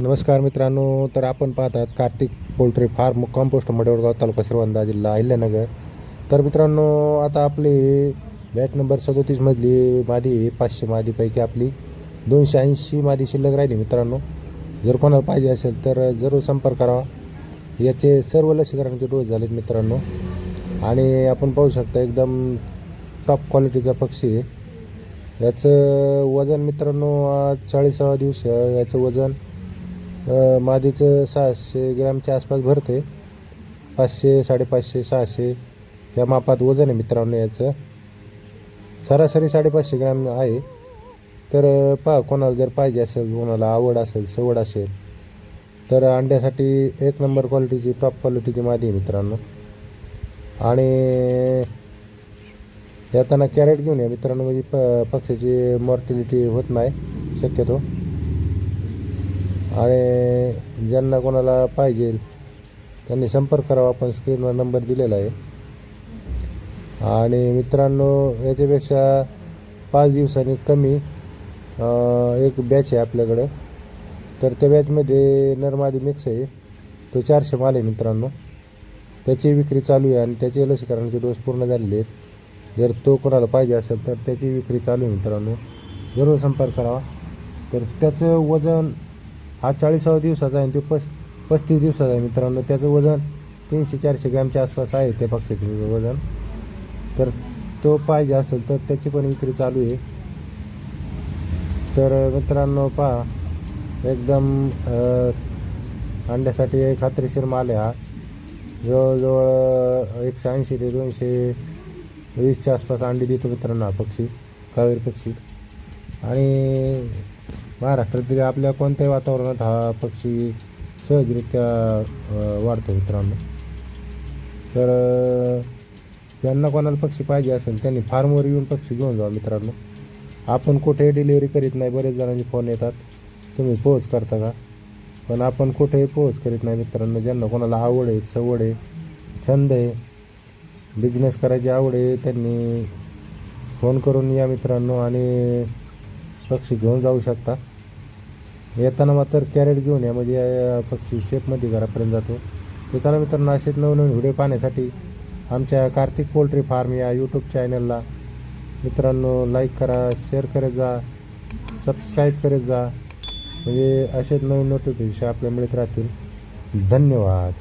नमस्कार मित्रांनो तर आपण पाहतात Kartik poultry farm compost Madewadgaon taluka Shrivanda जिल्हा अहिल्यानगर. तर मित्रांनो आता आपली बॅट नंबर सदोतीसमधली मादी पाचशे मादीपैकी आपली. दोनशे ऐंशी मादी शिल्लक राहिली मित्रांनो. जर कोणाला पाहिजे असेल तर जरूर संपर्क करावा. याचे सर्व लसीकरणाचे डोस झालेत मित्रांनो. आणि आपण पाहू शकता एकदम टॉप क्वालिटीचा पक्षी आहे. याचं वजन मित्रांनो चाळीसावा दिवस याचं वजन मादीचं सहाशे ग्रॅमच्या आसपास भरते. पाचशे साडेपाचशे सहाशे या मापात वजन आहे मित्रांनो याचं. सरासरी साडेपाचशे ग्रॅम आहे. तर पा कोणाला जर पाहिजे असेल कोणाला आवड असेल सवड असेल तर अंड्यासाठी एक नंबर क्वालिटीची टॉप क्वालिटीची मादी आहे मित्रांनो. आणि येताना कॅरेट घेऊन या मित्रांनो म्हणजे प पक्षाची मॉर्टिलिटी होत नाही शक्यतो. आणि ज्यांना कोणाला पाहिजे त्यांनी संपर्क करावा. आपण स्क्रीनवर नंबर दिलेला आहे. आणि मित्रांनो याच्यापेक्षा पाच दिवसांनी कमी एक बॅच आहे आपल्याकडं. तर त्या बॅचमध्ये नरमादी मिक्स आहे. तो चारशे माल आहे मित्रांनो. त्याची विक्री चालू आहे आणि त्याचे लसीकरणाचे डोस पूर्ण झालेले आहेत. जर तो कोणाला पाहिजे असेल तर त्याची विक्री चालू आहे मित्रांनो. जरूर संपर्क करावा. तर त्याचं वजन हा चाळीसावा दिवसाचा आहे आणि ते पस पस्तीस दिवसाचा आहे मित्रांनो. त्याचं वजन तीनशे चारशे ग्रॅमच्या आसपास आहे त्या पक्षाचे वजन. तर तो पाहिजे असेल तर त्याची पण विक्री चालू आहे. तर मित्रांनो पहा एकदम अंड्यासाठी खात्रीशीर माल आहे हा. जवळजवळ एकशे ऐंशी ते दोनशे वीसच्या आसपास अंडी देतो मित्रांनो हा पक्षी कावेरी पक्षी. आणि महाराष्ट्रातील आपल्या कोणत्याही वातावरणात हा पक्षी सहजरित्या वाढतो मित्रांनो. तर ज्यांना कोणाला पक्षी पाहिजे असेल त्यांनी फार्मवर येऊन पक्षी घेऊन जा मित्रांनो. आपण कुठेही डिलिव्हरी करीत नाही बरेच जणांचे फोन येतात. तुम्ही पोहोच करता का? पण आपण कुठेही पोहोच करीत नाही मित्रांनो. ज्यांना कोणाला आवड आहे सवड आहे छंद आहे बिझनेस करायची आवड आहे त्यांनी फोन करून या मित्रांनो आणि पक्षी घेऊन जाऊ शकता. येताना मात्र कॅरेट घेऊन या म्हणजे पक्षी शेपमध्ये घरापर्यंत जातो. तर चला मित्रांनो असेच नवनवीन व्हिडिओ पाहण्यासाठी आमच्या कार्तिक पोल्ट्री फार्म या यूट्यूब चॅनलला मित्रांनो लाईक करा शेअर करत जा सबस्क्राईब करत जा. म्हणजे असेच नवीन नोटिफिकेशन आपल्याला मिळत राहतील. धन्यवाद.